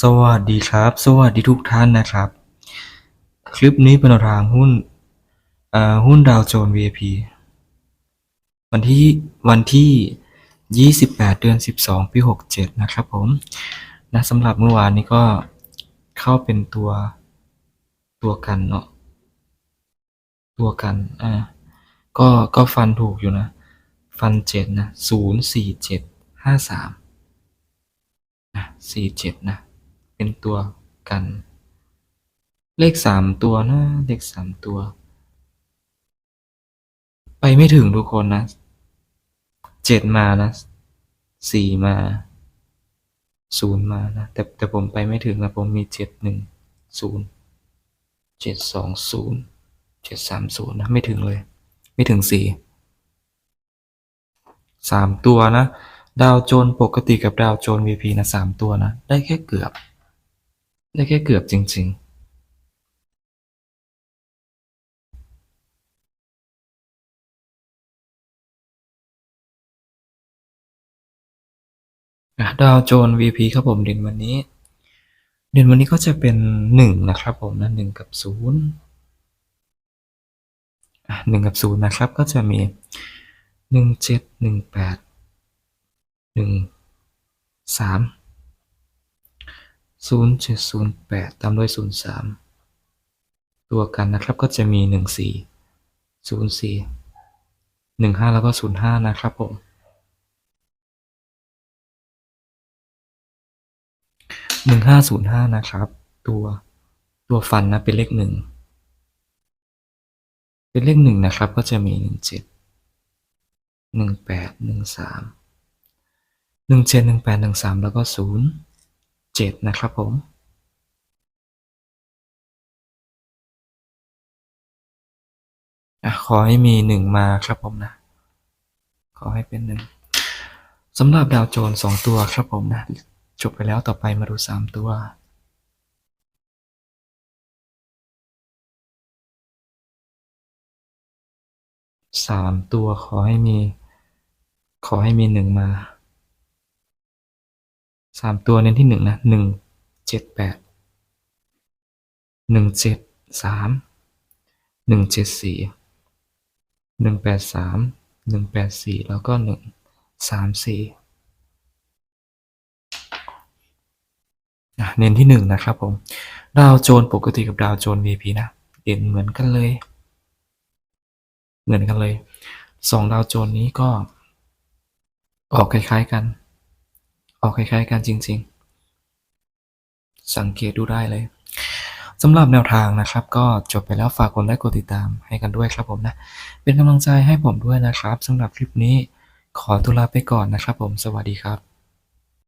สวัสดีครับ สวัสดีทุกท่านนะครับ คลิปนี้เป็นทางหุ้นหุ้นดาวโจนส์ VIP วันที่วันที่ 28 เดือน 12 ปี 67 นะครับผมนะสำหรับเมื่อวานนี้ก็เข้าเป็นตัวตัวกันเนาะตัวกันอ่าก็ก็ฟันถูกอยู่นะ ฟันเจ็ดนะ0 4 7 5 3นะสี่เจ็ดนะ เป็นตัวกัน เลขสามตัวนะเลขสามตัว ไปไม่ถึงทุกคนนะเจ็ดมานะสี่มาศูนย์มานะแต่แต่ผมไปไม่ถึงนะผมมีเจ็ดหนึ่งศูนย์เจ็ดสองศูนย์เจ็ดสามศูนย์นะไม่ถึงเลย ไม่ถึงสี่สามตัวนะ ดาวโจนปกติกับดาวโจนส์ VP นะสามตัวนะ ได้แค่เกือบ ได้แค่เกือบจริง ๆดาวโจน VP ครับผมเด่นวันนี้ เด่นวันนี้ก็จะเป็นหนึ่งนะครับผมนะหนึ่งกับศูนย์หนึ่งกับศูนย์นะครับก็จะมีหนึ่งเจ็ดหนึ่งแปดหนึ่งสาม ศูนย์เจ็ดศูนย์แปดตามด้วยศูนย์สามตัวกันนะครับก็จะมีหนึ่งสี่ศูนย์สี่หนึ่งห้าแล้วก็ศูนย์ห้านะครับผมหนึ่งห้าศูนย์ห้านะครับ ตัวตัวฟันนะเป็นเลขหนึ่ง เป็นเลขหนึ่งนะครับก็จะมีหนึ่งเจ็ดหนึ่งแปดหนึ่งสามหนึ่งเจ็ดหนึ่งแปดหนึ่งสามแล้วก็ศูนย์ นย์เจ็ดนะครับผมอขอให้มีหนึ่งมาครับผมนะ ขอให้เป็นหนึ่งสำหรับดาวโจนส์สองตัวครับผมนะ จบไปแล้วต่อไปมาดูสามตัวสามตัวขอให้มี ขอให้มีหนึ่งมา สามตัวเน้นที่หนึ่งนะหนึ่งเจ็ดแปดหนึ่งเจ็ดสามหนึ่งเจ็ดสี่หนึ่งแปดสามหนึ่งแปดสี่แล้วก็หนึ่งสามสี่อะเน้นที่หนึ่งนะครับผม ดาวโจนปกติกับดาวโจนส์ VP นะเด่นเหมือนกันเลย เหมือนกันเลยสองดาวโจนนี้ก็ออกคล้ายๆกัน ออกคล้ายๆกันจริง ๆ สังเกตดูได้เลยสำหรับแนวทางนะครับ ก็จบไปแล้วฝากกดไลค์กดติดตามให้กันด้วยครับผมนะ เป็นกำลังใจให้ผมด้วยนะครับสำหรับคลิปนี้ขอตัวลาไปก่อนนะครับผมสวัสดีครับ